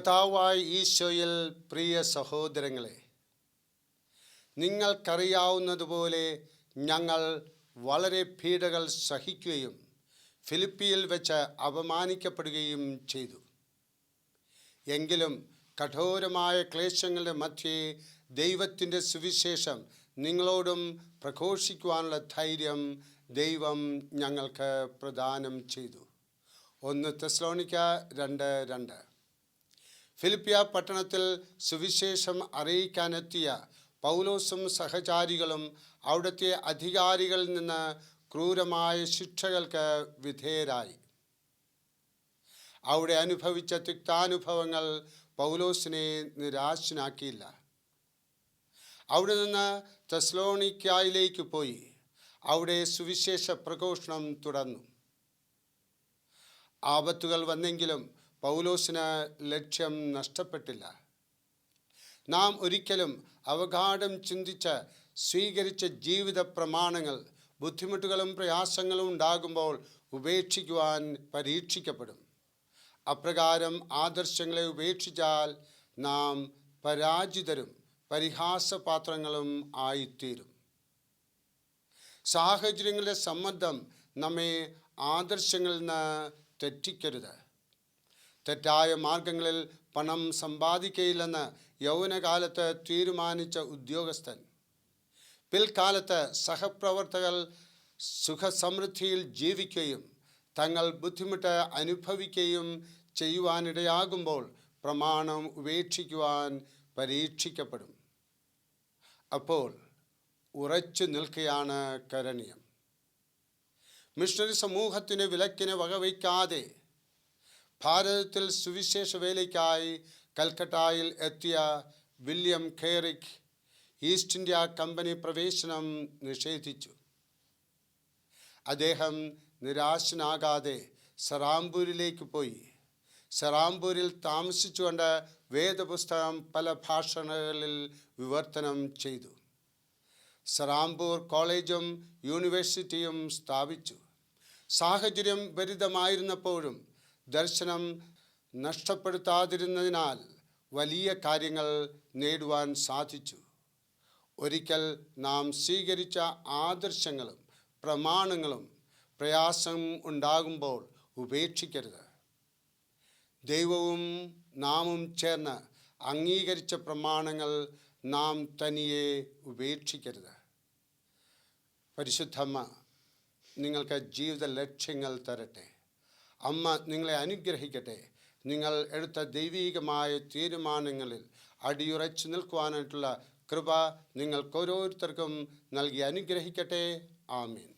കഥാവായ ഈശോയിൽ പ്രിയ സഹോദരങ്ങളെ നിങ്ങൾക്കറിയാവുന്നതുപോലെ ഞങ്ങൾ വളരെ പീഡകൾ സഹിക്കുകയും ഫിലിപ്പിയിൽ വെച്ച് അപമാനിക്കപ്പെടുകയും ചെയ്തു. എങ്കിലും കഠോരമായ ക്ലേശങ്ങളുടെ മധ്യേ ദൈവത്തിന്റെ സുവിശേഷം നിങ്ങളോടും പ്രഘോഷിക്കുവാനുള്ള ധൈര്യം ദൈവം ഞങ്ങൾക്ക് പ്രദാനം ചെയ്തു. ഒന്ന് തെസ്ലോണിക്ക രണ്ട് രണ്ട്. ഫിലിപ്പിയ പട്ടണത്തിൽ സുവിശേഷം അറിയിക്കാനെത്തിയ പൗലോസും സഹചാരികളും അവിടുത്തെ അധികാരികളിൽ നിന്ന് ക്രൂരമായ ശിക്ഷകൾക്ക് വിധേയരായി. അവിടെ അനുഭവിച്ച തിക്താനുഭവങ്ങൾ പൗലോസിനെ നിരാശനാക്കിയില്ല. അവിടെ നിന്ന് തെസ്ലോണിക്കായിലേക്ക് പോയി. അവിടെ സുവിശേഷ പ്രഘോഷണം തുടർന്നു. ആപത്തുകൾ വന്നെങ്കിലും പൗലോസിന് ലക്ഷ്യം നഷ്ടപ്പെട്ടില്ല. നാം ഒരിക്കലും അവഗാഠം ചിന്തിച്ച് സ്വീകരിച്ച ജീവിത പ്രമാണങ്ങൾ ബുദ്ധിമുട്ടുകളും പ്രയാസങ്ങളും ഉണ്ടാകുമ്പോൾ ഉപേക്ഷിക്കുവാൻ പരീക്ഷിക്കപ്പെടും. അപ്രകാരം ആദർശങ്ങളെ ഉപേക്ഷിച്ചാൽ നാം പരാജിതരും പരിഹാസപാത്രങ്ങളും ആയിത്തീരും. സാഹചര്യങ്ങളുടെ സമ്മർദ്ദം നമ്മെ ആദർശങ്ങളിൽ നിന്ന് തെറ്റിക്കരുത്. തെറ്റായ മാർഗങ്ങളിൽ പണം സമ്പാദിക്കയില്ലെന്ന് യൗവനകാലത്ത് തീരുമാനിച്ച ഉദ്യോഗസ്ഥൻ. പിൽക്കാലത്ത് സഹപ്രവർത്തകർ സുഖസമൃദ്ധിയിൽ ജീവിക്കുകയും തങ്ങൾ ബുദ്ധിമുട്ട് അനുഭവിക്കുകയും ചെയ്യുവാനിടയാകുമ്പോൾ പ്രമാണം ഉപേക്ഷിക്കുവാൻ പരീക്ഷിക്കപ്പെടും. അപ്പോൾ ഉറച്ചു നിൽക്കുകയാണ് കരണീയം. മിഷണറി സമൂഹത്തിന് വിലക്കിന് വകവയ്ക്കാതെ ഭാരതത്തിൽ സുവിശേഷ വേലയ്ക്കായി കൽക്കട്ടയിൽ എത്തിയ William Carey East India company പ്രവേശനം നിഷേധിച്ചു. അദ്ദേഹം നിരാശനാകാതെ സറാംപൂരിലേക്ക് പോയി. സറാംപൂരിൽ താമസിച്ചുകൊണ്ട് വേദപുസ്തകം പല ഭാഷകളിൽ വിവർത്തനം ചെയ്തു. സറാംപൂർ കോളേജും യൂണിവേഴ്സിറ്റിയും സ്ഥാപിച്ചു. സാഹചര്യം ഭരിതമായിരുന്നപ്പോഴും ദർശനം നഷ്ടപ്പെടുത്താതിരുന്നതിനാൽ വലിയ കാര്യങ്ങൾ നേടുവാൻ സാധിച്ചു. ഒരിക്കൽ നാം സ്വീകരിച്ച ആദർശങ്ങളും പ്രമാണങ്ങളും പ്രയാസം ഉണ്ടാകുമ്പോൾ ഉപേക്ഷിക്കരുത്. ദൈവവും നാമും ചേർന്ന് അംഗീകരിച്ച പ്രമാണങ്ങൾ നാം തനിയെ ഉപേക്ഷിക്കരുത്. പരിശുദ്ധമ്മ നിങ്ങൾക്ക് ജീവിത ലക്ഷ്യങ്ങൾ തരട്ടെ. അമ്മ നിങ്ങളെ അനുഗ്രഹിക്കട്ടെ. നിങ്ങൾ എടുത്ത ദൈവീകമായ തീരുമാനങ്ങളിൽ അടിയുറച്ചു നിൽക്കുവാനായിട്ടുള്ള കൃപ നിങ്ങൾക്ക് ഓരോരുത്തർക്കും നൽകി അനുഗ്രഹിക്കട്ടെ. ആമീൻ.